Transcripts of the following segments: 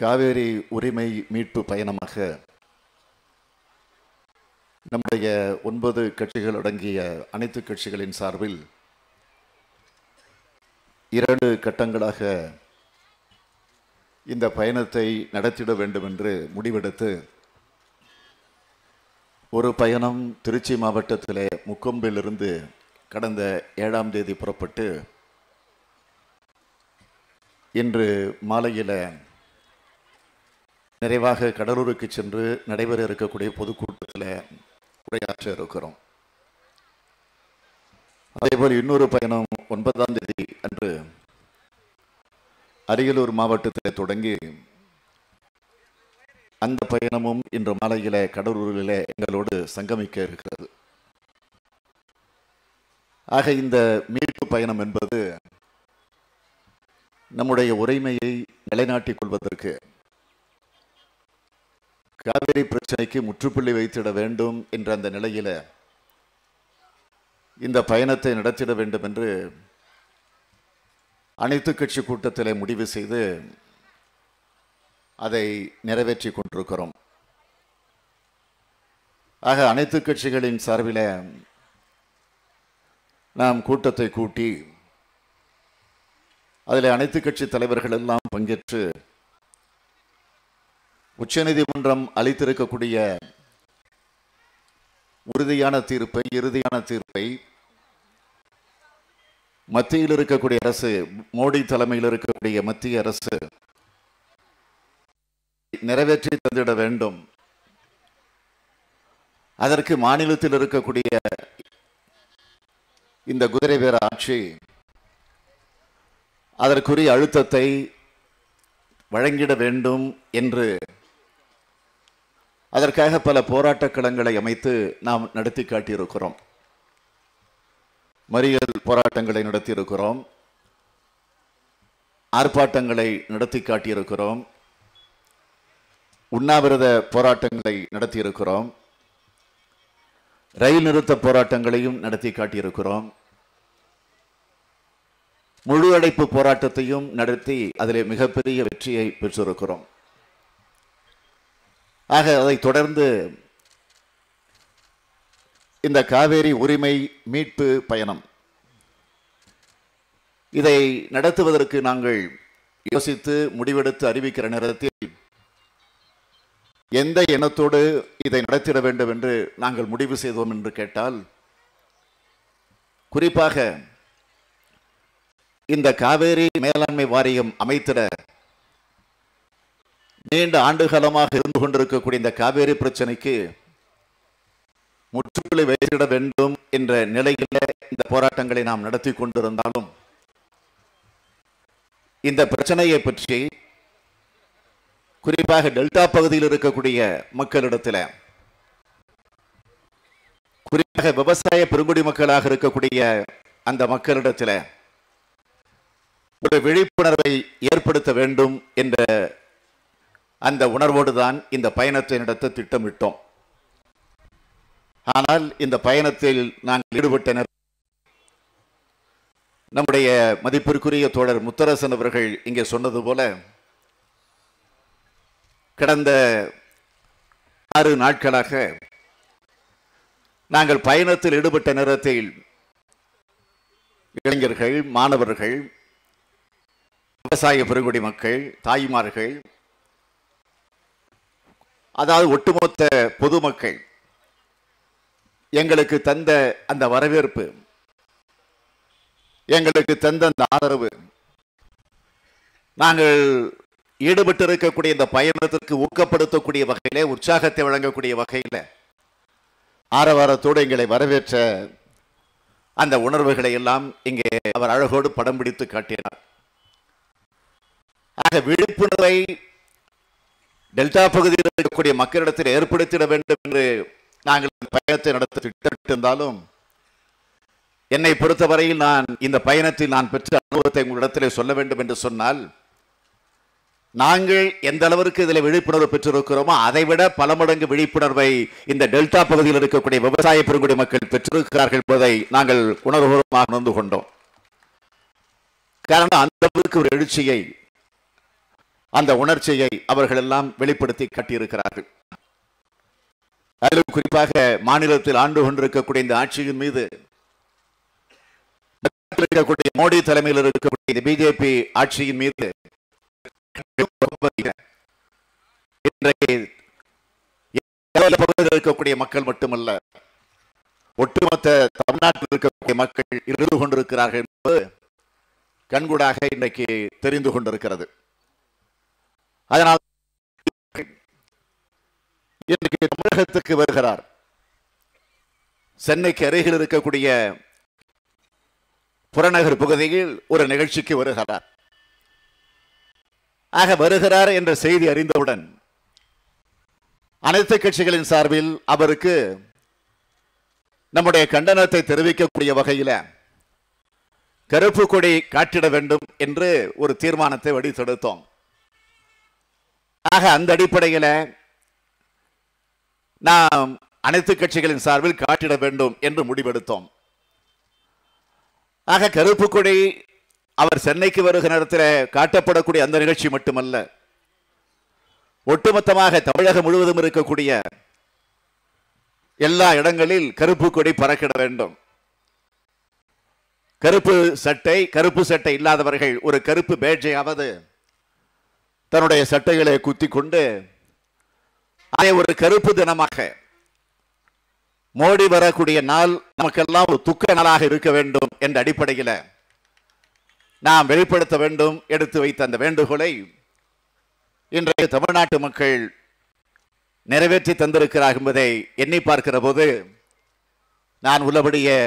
காவேரி உரிமை மீட்பு பயணமாக நம்முடைய ஒன்பது கட்சிகள் அடங்கிய அனைத்து கட்சிகளின் சார்பில் இரண்டு கட்டங்களாக இந்த பயணத்தை நடத்திட வேண்டும் என்று முடிவெடுத்து ஒரு பயணம் திருச்சி மாவட்டத்திலே முக்கொம்பிலிருந்து கடந்த ஏழாம் தேதி புறப்பட்டு இன்று மாலையில் நிறைவாக கடலூருக்கு சென்று நடைபெற இருக்கக்கூடிய பொதுக்கூட்டத்தில் உரையாற்ற இருக்கிறோம். அதேபோல் இன்னொரு பயணம் ஒன்பதாம் தேதி அன்று அரியலூர் மாவட்டத்தில் தொடங்கி அந்த பயணமும் இன்று மாலையில கடலூரில் எங்களோடு சங்கமிக்க இருக்கிறது. ஆக இந்த மீட்பு பயணம் என்பது நம்முடைய உரிமையை நிலைநாட்டிக் கொள்வதற்கு காவிரி பிரச்சனைக்கு முற்றுப்புள்ளி வைத்திட வேண்டும் என்ற அந்த நிலையில் இந்த பயணத்தை நடத்திட வேண்டும் என்று அனைத்து கட்சி கூட்டத்தில் முடிவு செய்து அதை நிறைவேற்றி கொண்டிருக்கிறோம். ஆக அனைத்து கட்சிகளின் சார்பில் நாம் கூட்டத்தை கூட்டி அதில் அனைத்து கட்சி தலைவர்கள் எல்லாம் பங்கேற்று உச்சநீதிமன்றம் அளித்திருக்கக்கூடிய உறுதியான தீர்ப்பை இறுதியான தீர்ப்பை மத்தியில் இருக்கக்கூடிய அரசு மோடி தலைமையில் இருக்கக்கூடிய மத்திய அரசு நிறைவேற்றி தந்திட வேண்டும். அதற்கு மாநிலத்தில் இருக்கக்கூடிய இந்த குதிரை பேர ஆட்சி அதற்குரிய அழுத்தத்தை வழங்கிட வேண்டும் என்று அதற்காக பல போராட்ட களங்களை அமைத்து நாம் நடத்தி காட்டியிருக்கிறோம். மறியல் போராட்டங்களை நடத்தியிருக்கிறோம். ஆர்ப்பாட்டங்களை நடத்தி காட்டியிருக்கிறோம். உண்ணாவிரத போராட்டங்களை நடத்தியிருக்கிறோம். ரயில் நிறுத்த போராட்டங்களையும் நடத்தி காட்டியிருக்கிறோம். முழு அடைப்பு போராட்டத்தையும் நடத்தி அதில் மிகப்பெரிய வெற்றியை பெற்றிருக்கிறோம். ஆக அதை தொடர்ந்து இந்த காவேரி உரிமை மீட்பு பயணம். இதை நடத்துவதற்கு நாங்கள் யோசித்து முடிவெடுத்து அறிவிக்கிற நேரத்தில் எந்த எண்ணத்தோடு இதை நடத்திட வேண்டும் என்று நாங்கள் முடிவு செய்தோம் என்று கேட்டால் குறிப்பாக இந்த காவேரி மேலாண்மை வாரியம் அமைத்திட நீண்ட ஆண்டுகாலமாக இருந்து கொண்டிருக்கக்கூடிய இந்த காவேரி பிரச்சனைக்கு முற்றுப்புள்ளி வைத்திட வேண்டும் என்ற நிலையில இந்த போராட்டங்களை நாம் நடத்தி கொண்டிருந்தாலும் இந்த பிரச்சனையை பற்றி குறிப்பாக டெல்டா பகுதியில் இருக்கக்கூடிய மக்களிடத்தில் குறிப்பாக விவசாய பெருங்குடி மக்களாக இருக்கக்கூடிய அந்த மக்களிடத்தில் ஒரு விழிப்புணர்வை ஏற்படுத்த வேண்டும் என்ற அந்த உணர்வோடு தான் இந்த பயணத்தை நடத்த திட்டமிட்டோம். ஆனால் இந்த பயணத்தில் நாங்கள் ஈடுபட்ட நேரம் நம்முடைய மதிப்பிற்குரிய தோழர் முத்தரசன் அவர்கள் இங்கே சொன்னது போல கடந்த ஆறு நாட்களாக நாங்கள் பயணத்தில் ஈடுபட்ட நேரத்தில் இளைஞர்கள் மாணவர்கள் விவசாய பெருங்குடி மக்கள் தாய்மார்கள் அதாவது ஒட்டுமொத்த பொதுமக்கள் எங்களுக்கு தந்த அந்த வரவேற்பு எங்களுக்கு தந்த அந்த ஆதரவு நாங்கள் ஈடுபட்டு இருக்கக்கூடிய இந்த பயணத்திற்கு ஊக்கப்படுத்தக்கூடிய வகையிலே உற்சாகத்தை வழங்கக்கூடிய வகையில் ஆரவாரத்தோடு எங்களை வரவேற்ற அந்த உணர்வுகளை எல்லாம் இங்கே அவர் அழகோடு படம் பிடித்து காட்டினார். ஆக விழிப்புணர்வை டெல்டா பகுதியில் இருக்கக்கூடிய மக்களிடத்தில் ஏற்படுத்திட வேண்டும் என்று நாங்கள் இந்த பயணத்தை நடத்த திட்டமிட்டிருந்தாலும் என்னை பொறுத்தவரையில் நான் இந்த பயணத்தில் நான் பெற்ற அனுபவத்தை உங்களிடத்தில் சொல்ல வேண்டும் என்று சொன்னால் நாங்கள் எந்த அளவிற்கு இதில் விழிப்புணர்வு பெற்றிருக்கிறோமோ அதைவிட பல மடங்கு விழிப்புணர்வை இந்த டெல்டா பகுதியில் இருக்கக்கூடிய விவசாய பெருங்குடி மக்கள் பெற்றிருக்கிறார்கள் என்பதை நாங்கள் உணர்வுபூர்வமாக உணர்ந்து கொண்டோம். காரணம் அந்த அளவுக்கு ஒரு எழுச்சியை அந்த உணர்ச்சியை அவர்கள் எல்லாம் வெளிப்படுத்தி காட்டியிருக்கிறார்கள். அதிலும் குறிப்பாக மாநிலத்தில் ஆண்டு கொண்டிருக்கக்கூடிய இந்த ஆட்சியின் மீது இருக்கக்கூடிய மோடி தலைமையில் இருக்கக்கூடிய இந்த பிஜேபி ஆட்சியின் மீது இன்றைக்கு பகுதியில் இருக்கக்கூடிய மக்கள் மட்டுமல்ல ஒட்டுமொத்த தமிழ்நாட்டில் இருக்கக்கூடிய மக்கள் இருந்து கொண்டிருக்கிறார்கள் என்பது கண்கூடாக இன்றைக்கு தெரிந்து கொண்டிருக்கிறது. அதனால் இன்றைக்கு தமிழகத்துக்கு வருகிறார். சென்னைக்கு அருகில் இருக்கக்கூடிய புறநகர் பகுதியில் ஒரு நிகழ்ச்சிக்கு வருகிறார். ஆக வருகிறார் என்ற செய்தி அறிந்தவுடன் அனைத்து கட்சிகளின் சார்பில் அவருக்கு நம்முடைய கண்டனத்தை தெரிவிக்கக்கூடிய வகையில கருப்பு கொடி காட்டிட வேண்டும் என்று ஒரு தீர்மானத்தை வடித்தெடுத்தோம் ஆக அந்த அடிப்படையில நாம் அனைத்து கட்சிகளின் சார்பில் காட்டிட வேண்டும் என்று முடிவெடுத்தோம். ஆக கருப்பு கொடி அவர் சென்னைக்கு வருகிற நேரத்தில் காட்டப்படக்கூடிய அந்த நிகழ்ச்சி மட்டுமல்ல ஒட்டுமொத்தமாக தமிழகம் முழுவதும் இருக்கக்கூடிய எல்லா இடங்களில் கருப்பு கொடி பறக்கிட வேண்டும். கருப்பு சட்டை கருப்பு சட்டை இல்லாதவர்கள் ஒரு கருப்பு பேட்ஜையாவது தன்னுடைய சட்டைகளை குத்தி கொண்டு அதை ஒரு கருப்பு தினமாக மோடி வரக்கூடிய நாள் நமக்கெல்லாம் ஒரு துக்க நாளாக இருக்க வேண்டும் என்ற அடிப்படையில் நாம் வெளிப்படுத்த வேண்டும் எடுத்து வைத்த அந்த வேண்டுகோளை இன்றைய தமிழ்நாட்டு மக்கள் நிறைவேற்றி தந்திருக்கிறார் என்பதை எண்ணி பார்க்கிற போது நான் உள்ளபடியே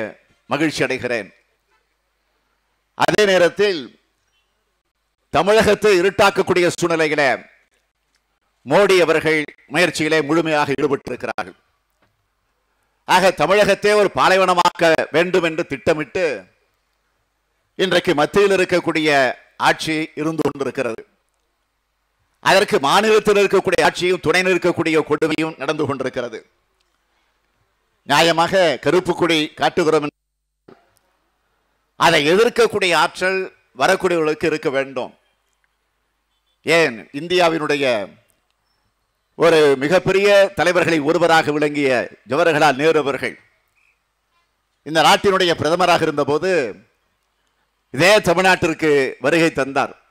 மகிழ்ச்சி அடைகிறேன் அதே நேரத்தில் தமிழகத்தை இருட்டாக்கக்கூடிய சூழ்நிலையில மோடி அவர்கள் முயற்சியிலே முழுமையாக ஈடுபட்டிருக்கிறார்கள். ஆக தமிழகத்தை ஒரு பாலைவனமாக்க வேண்டும் என்று திட்டமிட்டு இன்றைக்கு மத்தியில் இருக்கக்கூடிய ஆட்சி இருந்து கொண்டிருக்கிறது. அதற்கு மாநிலத்தில் இருக்கக்கூடிய ஆட்சியும் துணை நிற்கக்கூடிய கொடுமையும் நடந்து கொண்டிருக்கிறது. நியாயமாக கருப்புக்குடி காட்டுகிறோம் அதை எதிர்க்கக்கூடிய ஆற்றல் வரக்கூடியவர்களுக்கு இருக்க வேண்டும். ஏன் இந்தியாவினுடைய ஒரு மிகப்பெரிய தலைவர்களை ஒருவராக விளங்கிய ஜவஹர்லால் நேரு அவர்கள் இந்த நாட்டினுடைய பிரதமராக இருந்தபோது இதே தமிழ்நாட்டிற்கு வருகை தந்தார்.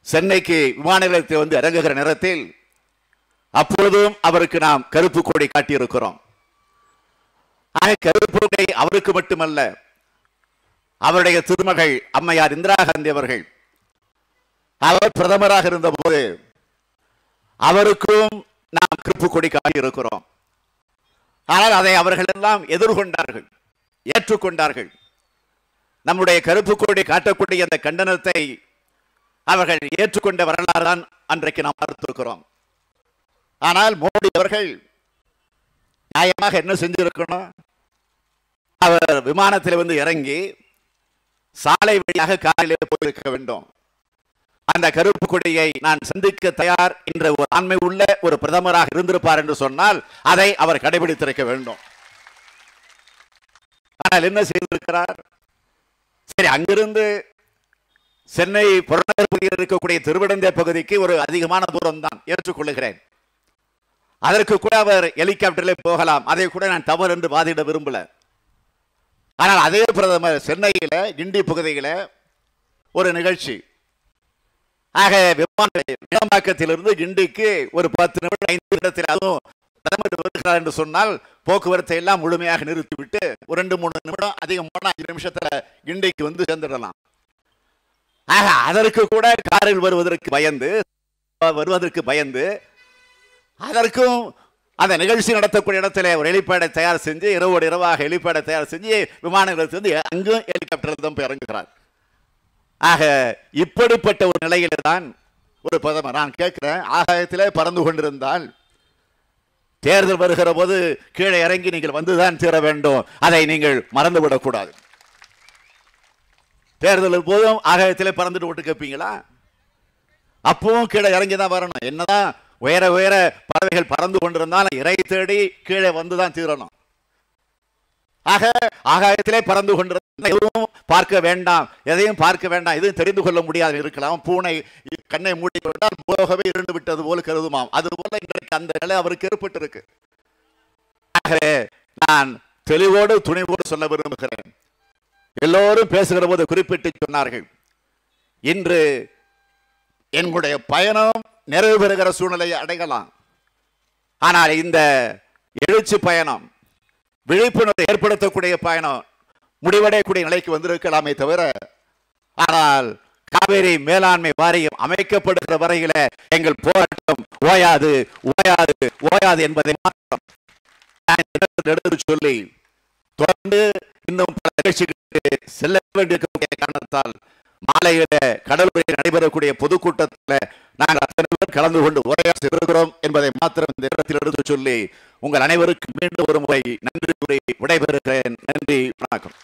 சென்னைக்கு விமான நிலையத்தில் வந்து இறங்குகிற நேரத்தில் அப்பொழுதும் அவருக்கு நாம் கருப்பு கொடை காட்டியிருக்கிறோம். ஆக கருப்பு கொடை அவருக்கு மட்டுமல்ல அவருடைய திருமகள் அம்மையார் இந்திரா காந்தி அவர்கள் அவர் பிரதமராக இருந்தபோது அவருக்கும் நாம் கிருப்பு கொடி காட்டியிருக்கிறோம் ஆனால் அதை அவர்கள் எல்லாம் எதிர்கொண்டார்கள் ஏற்றுக்கொண்டார்கள். நம்முடைய கருப்பு கொடி காட்டக்கூடிய அந்த கண்டனத்தை அவர்கள் ஏற்றுக்கொண்ட வரலாறு தான் அன்றைக்கு நாம் பார்த்திருக்கிறோம். ஆனால் மோடி அவர்கள் நியாயமாக என்ன செஞ்சிருக்கணும்? அவர் விமானத்தில் வந்து இறங்கி சாலை வழியாக காரிலே போயிருக்க வேண்டும். அந்த கருப்பு கொடியை நான் சந்திக்க தயார் என்ற ஒரு ஆண்மை உள்ள ஒரு பிரதமராக இருந்திருப்பார் என்று சொன்னால் அதை அவர் கடைபிடித்திருக்க வேண்டும். ஆனால் என்ன செய்திருக்கிறார்? சரி அங்கிருந்து சென்னை புறநகர் பகுதியில் இருக்கக்கூடிய திருவிடந்தை பகுதிக்கு ஒரு அதிகமான தூரம் தான் ஏற்றுக்கொள்ளுகிறேன். அதற்கு கூட அவர் ஹெலிகாப்டரில் போகலாம். அதை கூட நான் தவறு என்று வாதிட விரும்பல. ஆனால் அதே பிரதமர் சென்னையில் கிண்டி பகுதியில் ஒரு நிகழ்ச்சி. ஆக விமான மேம்பாக்கத்திலிருந்து கிண்டிக்கு ஒரு பத்து நிமிடம் ஐந்து நிமிடத்தில் அதுவும் பிரதமர் வருகிறார் என்று சொன்னால் போக்குவரத்தை எல்லாம் முழுமையாக நிறுத்திவிட்டு ஒரு ரெண்டு மூணு நிமிடம் அதிகம் போனால் அஞ்சு நிமிஷத்தில் கிண்டிக்கு வந்து சேர்ந்துடலாம். ஆக அதற்கு கூட காரில் வருவதற்கு பயந்து வருவதற்கு பயந்து அதற்கும் அந்த நிகழ்ச்சி நடத்தக்கூடிய இடத்துல ஒரு ஹெலிபேடை தயார் செஞ்சு இரவோடு இரவாக ஹெலிபேடை தயார் செஞ்சு விமான நிலையத்திலிருந்து அங்கும் ஹெலிகாப்டரில் தான் போய் இறங்குகிறார். ஆக இப்படிப்பட்ட ஒரு நிலையில தான் ஒரு பிரதமர் நான் கேட்கிறேன் ஆகாயத்திலே பறந்து கொண்டிருந்தால் தேர்தல் வருகிற போது கீழே இறங்கி நீங்கள் வந்துதான் தீர வேண்டும். அதை நீங்கள் மறந்துவிடக்கூடாது. தேர்தல் போதும் ஆகாயத்திலே பறந்துட்டு விட்டு கேட்பீங்களா? அப்பவும் கீழே இறங்கி தான் வரணும். என்னதான் உயர உயர பறவைகள் பறந்து கொண்டிருந்தாலும் இறை தேடி கீழே வந்து தான் தீரணும் ஆக ஆகாயத்திலே பறந்து கொண்டிருந்த எதுவும் பார்க்க வேண்டாம். எதையும் பார்க்க வேண்டாம். எதுவும் தெரிந்து கொள்ள முடியாது இருக்கலாம். பூனை கண்ணை மூடி கொண்டால் போகவே இருந்து விட்டது போல கருதுமாம். அது போல இன்றைக்கு அந்த நிலை அவருக்கு ஏற்பட்டிருக்கு. ஆகவே நான் தெளிவோடு துணிவோடு சொல்ல விரும்புகிறேன். எல்லோரும் பேசுகிற போது குறிப்பிட்டு சொன்னார்கள். இன்று எங்களுடைய பயணம் நிறைவு பெறுகிற சூழ்நிலையை அடையலாம். ஆனால் இந்த எழுச்சி பயணம் விழிப்புணர்வை ஏற்படுத்தக்கூடிய பயணம் முடிவடையக்கூடிய நிலைக்கு வந்திருக்கலாமே தவிர ஆனால் காவேரி மேலாண்மை வாரியம் அமைக்கப்படுகிற வரையில எங்கள் போராட்டம் ஓயாது ஓயாது ஓயாது என்பதை மாத்திரம் நான் எடுத்து சொல்லி தொடர்ந்து இன்னும் பல நிகழ்ச்சிகளுக்கு செல்ல வேண்டியிருக்கக்கூடிய காரணத்தால் மாலையில கடலூரில் நடைபெறக்கூடிய பொதுக்கூட்டத்தில் நாங்கள் அத்தனை பேர் கலந்து கொண்டு உரையாற்ற இருக்கிறோம் என்பதை மாத்திரம் இந்த இடத்தில் எடுத்து சொல்லி உங்கள் அனைவருக்கும் மீண்டும் ஒரு முறை நன்றி கூறி விடைபெறுகிறேன். நன்றி வணக்கம்.